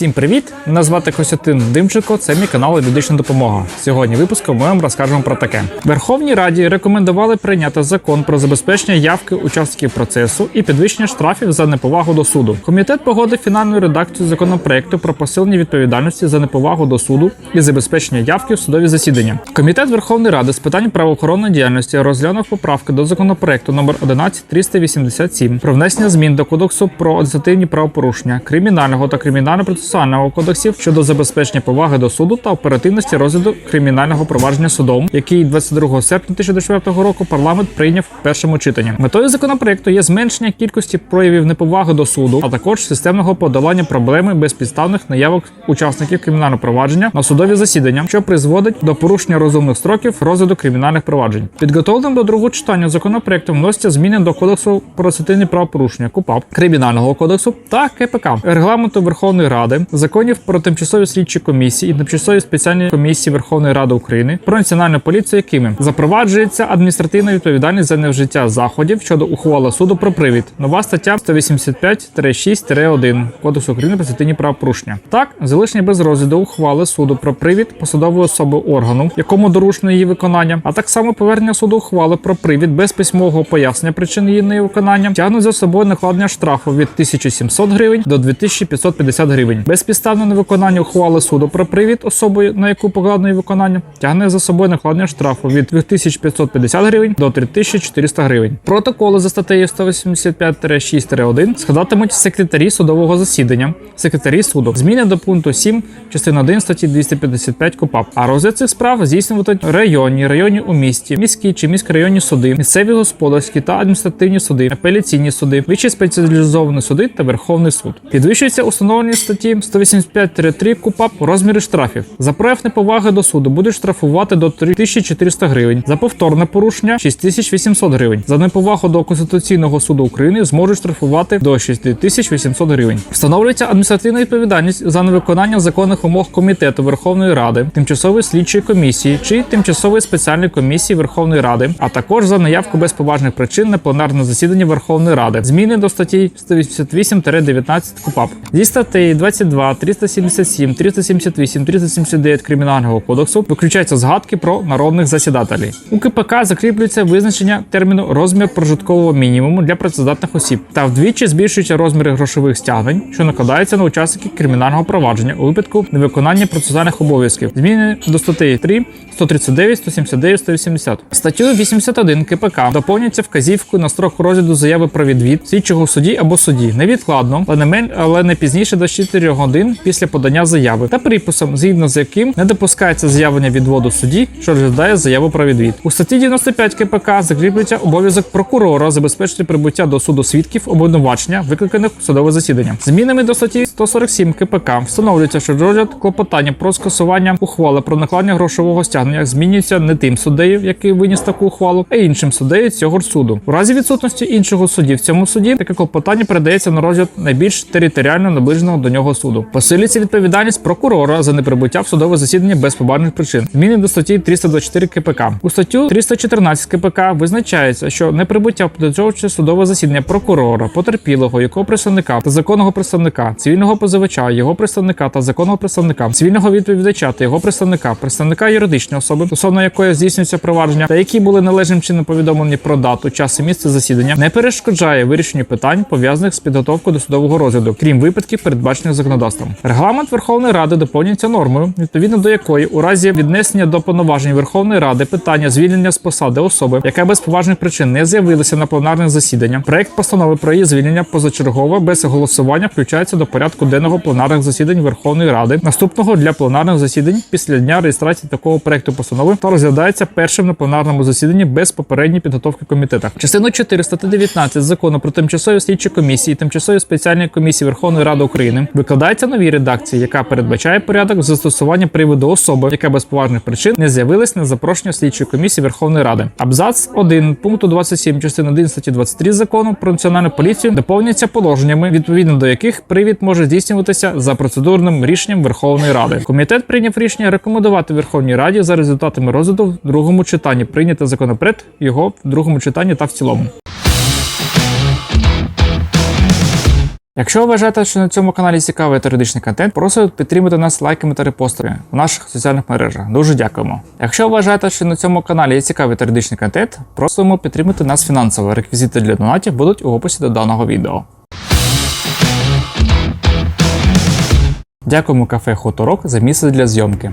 Всім привіт! Мене звати Костянтин Димченко. Це мій канал Юридична допомога. Сьогодні випуском ми вам розкажемо про таке. Верховній Раді рекомендували прийняти закон про забезпечення явки учасників процесу і підвищення штрафів за неповагу до суду. Комітет погодив фінальну редакцію законопроекту про посилення відповідальності за неповагу до суду і забезпечення явки в судові засідання. Комітет Верховної Ради з питань правоохоронної діяльності розглянув поправки до законопроекту номер 11387 про внесення змін до кодексу про адміністративні правопорушення кримінального та кримінально-процесуального кодексів щодо забезпечення поваги до суду та оперативності розгляду кримінального провадження судом, який 22 серпня 2024 року парламент прийняв в першому читанні. Метою законопроекту є зменшення кількості проявів неповаги до суду, а також системного подолання проблеми безпідставних наявок учасників кримінального провадження на судові засідання, що призводить до порушення розумних строків розгляду кримінальних проваджень. Підготовленим до другого читання законопроектом вносяться зміни до кодексу про адміністративні правопорушення КУПАП, кримінального кодексу та КПК, регламенту Верховної Ради, законів про тимчасові слідчі комісії і тимчасові спеціальні комісії Верховної Ради України про національну поліцію, якими запроваджується адміністративна відповідальність за невжиття заходів щодо ухвали суду про привід. Нова стаття 185-6-1 Кодексу України про адміністративні правопорушення. Так, залишення без розгляду ухвали суду про привід посадової особи органу, якому доручено її виконання, а так само повернення суду ухвали про привід без письмового пояснення причин її невиконання тягнуть за собою накладення штрафу від 1700 гривень до 2550 гривень. Безпідставне невиконання ухвали суду про привід особи, на яку покладено виконання, тягне за собою накладення штрафу від 2550 гривень до 3400 гривень. Протоколи за статтею 185-6-1 складатимуть секретарі судового засідання, секретарі суду. Зміни до пункту 7 частини 1 статті 255 КУПАП. А розгляд цих справ здійснюватимуть районні, районні у місті, міські чи міськрайонні суди, місцеві господарські та адміністративні суди, апеляційні суди, вищі спеціалізовані суди та Верховний суд. Підвищується установлені статті 185-3 КУПАП розміри штрафів. За прояв неповаги до суду будуть штрафувати до 3400 гривень, за повторне порушення 6800 гривень. За неповагу до Конституційного суду України зможуть штрафувати до 6800 гривень. Встановлюється адміністративна відповідальність за невиконання законних вимог комітету Верховної Ради, тимчасової слідчої комісії чи тимчасової спеціальної комісії Верховної Ради, а також за наявку без поважних причин на пленарне засідання Верховної Ради. Зміни до статті 188-19 КУПАП зі статей 22, 377, 378, 379 Кримінального кодексу виключаються згадки про народних засідателів. У КПК закріплюється визначення терміну розмір прожиткового мінімуму для працездатних осіб та вдвічі збільшуються розміри грошових стягнень, що накладаються на учасників кримінального провадження у випадку невиконання процесуальних обов'язків. Зміни до статей 3, 139, 179, 180. Статтю 81 КПК доповнюється вказівкою на строк розгляду заяви про відвід слідчого в суді або суді невідкладно, але не мен, але не пізніше до 4 годин після подання заяви та приписом, згідно з яким не допускається з'явлення відводу судді, що розглядає заяву про відвід. У статті 95 КПК закріплюється обов'язок прокурора забезпечити прибуття до суду свідків обвинувачення, викликаних у судове засідання. Змінами до статті 147 КПК встановлюється, що розгляд клопотання про скасування ухвали про накладення грошового стягнення змінюється не тим суддею, який виніс таку ухвалу, а іншим суддею цього суду. У разі відсутності іншого судді в цьому суді таке клопотання передається на розгляд найбільш територіально наближеного до нього суду. Посилюється відповідальність прокурора за неприбуття в судове засідання без поважних причин. Зміни до статті 324 КПК. У статтю 314 КПК визначається, що неприбуття в судове засідання прокурора, потерпілого, якого представника та законного представника, цивільного позивача, його представника та законного представника, цивільного відповідача та його представника, представника юридичної особи, стосовно якої здійснюється провадження, та які були належним чином повідомлені про дату, час і місце засідання, не перешкоджає вирішенню питань пов'язаних з підготовкою до судового розгляду, крім випадків, передбачених законодавством. Регламент Верховної Ради доповнюється нормою, відповідно до якої у разі віднесення до повноважень Верховної Ради питання звільнення з посади особи, яка без поважних причин не з'явилася на пленарне засідання. Проект постанови про її звільнення позачергове без голосування включається до порядку денного пленарних засідань Верховної Ради, наступного для пленарних засідань після дня реєстрації такого проекту постанови та розглядається першим на пленарному засіданні без попередньої підготовки комітета. Частину 4 статті 19 закону про тимчасові слідчі комісії, тимчасові спеціальні комісії Верховної Ради України викладається новій редакції, яка передбачає порядок застосування приводу особи, яка без поважних причин не з'явилась на запрошення слідчої комісії Верховної Ради. Абзац 1 пункту 27 частини 1 статті 23 закону про національну поліцію доповнюється положеннями, відповідно до яких привід може здійснюватися за процедурним рішенням Верховної Ради. Комітет прийняв рішення рекомендувати Верховній Раді за результатами розгляду в другому читанні прийняти законопроект його в другому читанні та в цілому. Якщо вважаєте, що на цьому каналі цікавий теоретичний контент, просимо підтримати нас лайками та репостами в наших соціальних мережах. Дуже дякуємо. Якщо вважаєте, що на цьому каналі є цікавий теоретичний контент, просимо підтримати нас фінансово. Реквізити для донатів будуть у описі до даного відео. Дякуємо кафе Хуторок за місце для зйомки.